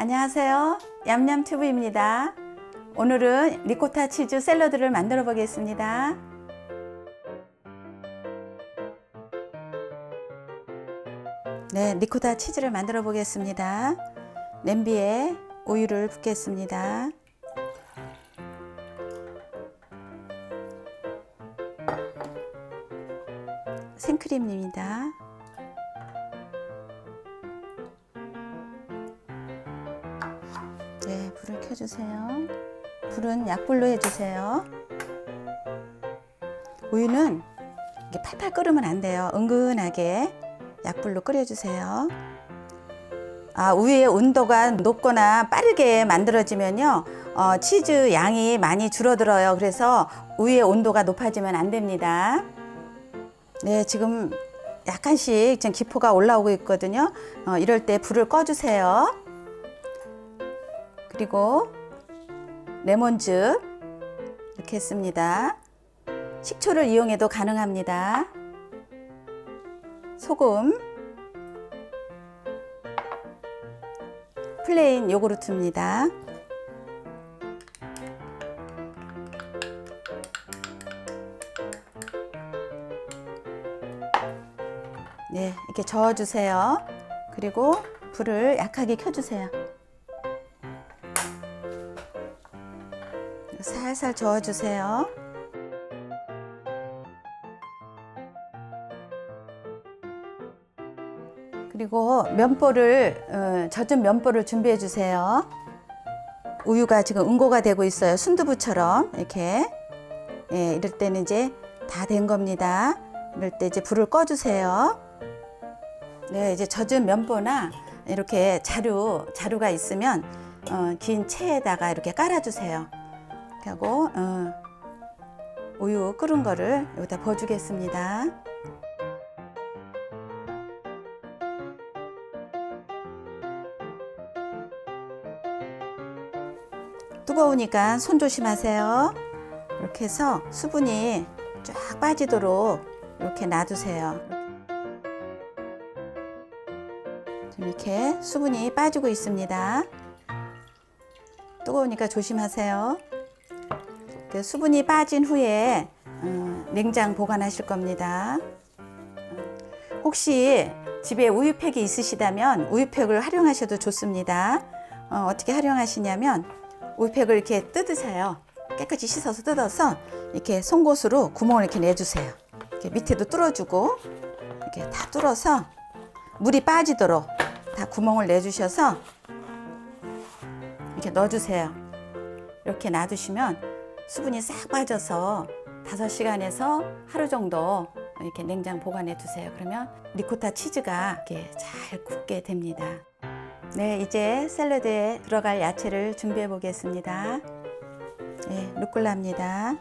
안녕하세요. 얌얌튜브입니다. 오늘은 리코타 치즈 샐러드를 만들어 보겠습니다. 네, 리코타 치즈를 만들어 보겠습니다. 냄비에 우유를 붓겠습니다. 생크림입니다. 불을 켜주세요. 불은 약불로 해주세요. 우유는 이게 팔팔 끓으면 안 돼요. 은근하게 약불로 끓여주세요. 아, 우유의 온도가 높거나 빠르게 만들어지면요, 어, 치즈 양이 많이 줄어들어요. 그래서 우유의 온도가 높아지면 안 됩니다. 네, 지금 약간씩 지금 기포가 올라오고 있거든요. 어, 이럴 때 불을 꺼주세요. 그리고 레몬즙 이렇게 했습니다. 식초를 이용해도 가능합니다. 소금, 플레인 요구르트입니다. 네, 이렇게 저어주세요. 그리고 불을 약하게 켜주세요. 살살 저어주세요. 그리고 면보를 어, 젖은 면보를 준비해 주세요. 우유가 지금 응고가 되고 있어요. 순두부처럼 이렇게 예, 이럴 때는 이제 다 된 겁니다. 이럴 때 이제 불을 꺼주세요. 네, 이제 젖은 면보나 이렇게 자루 자루가 있으면 어, 긴 체에다가 이렇게 깔아주세요. 이렇게 하고 어, 우유 끓은 거를 여기다 부어주겠습니다. 뜨거우니까 손 조심하세요. 이렇게 해서 수분이 쫙 빠지도록 이렇게 놔두세요. 지금 이렇게 수분이 빠지고 있습니다. 뜨거우니까 조심하세요. 그 수분이 빠진 후에 어, 냉장 보관하실 겁니다. 혹시 집에 우유팩이 있으시다면 우유팩을 활용하셔도 좋습니다. 어, 떻게 활용하시냐면 우유팩을 이렇게 뜯으세요. 깨끗이 씻어서 뜯어서 이렇게 송곳으로 구멍을 이렇게 내주세요. 이렇게 밑에도 뚫어주고 이렇게 다 뚫어서 물이 빠지도록 다 구멍을 내주셔서 이렇게 넣어주세요. 이렇게 놔두시면 수분이 싹 빠져서 5시간에서 하루 정도 이렇게 냉장 보관해 두세요. 그러면 리코타 치즈가 이렇게 잘 굳게 됩니다. 네, 이제 샐러드에 들어갈 야채를 준비해 보겠습니다. 네, 루꼴라입니다.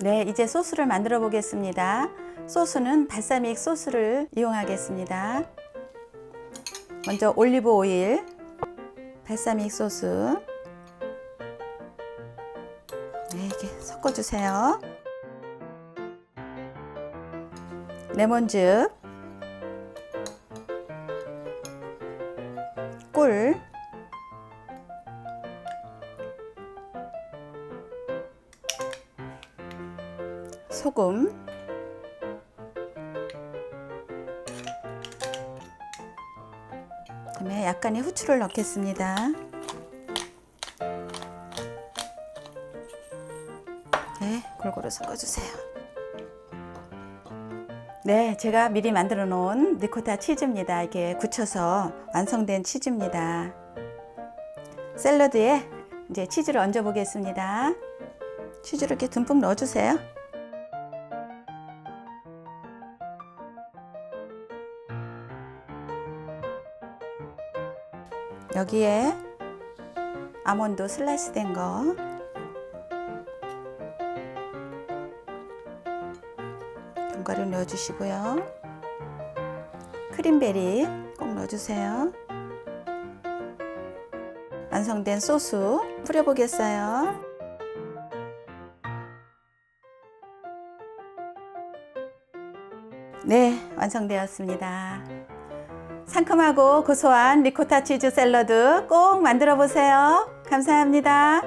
네, 이제 소스를 만들어 보겠습니다. 소스는 발사믹 소스를 이용하겠습니다. 먼저 올리브 오일, 발사믹 소스, 네, 이렇게 섞어주세요. 레몬즙, 소금, 그다음에 약간의 후추를 넣겠습니다. 네, 골고루 섞어주세요. 네, 제가 미리 만들어 놓은 리코타 치즈입니다. 이게 굳혀서 완성된 치즈입니다. 샐러드에 이제 치즈를 얹어 보겠습니다. 치즈를 이렇게 듬뿍 넣어주세요. 여기에 아몬드 슬라이스 된 거. 견과류 넣어주시고요. 크림베리 꼭 넣어주세요. 완성된 소스 뿌려보겠어요. 네, 완성되었습니다. 상큼하고 고소한 리코타 치즈 샐러드 꼭 만들어 보세요. 감사합니다.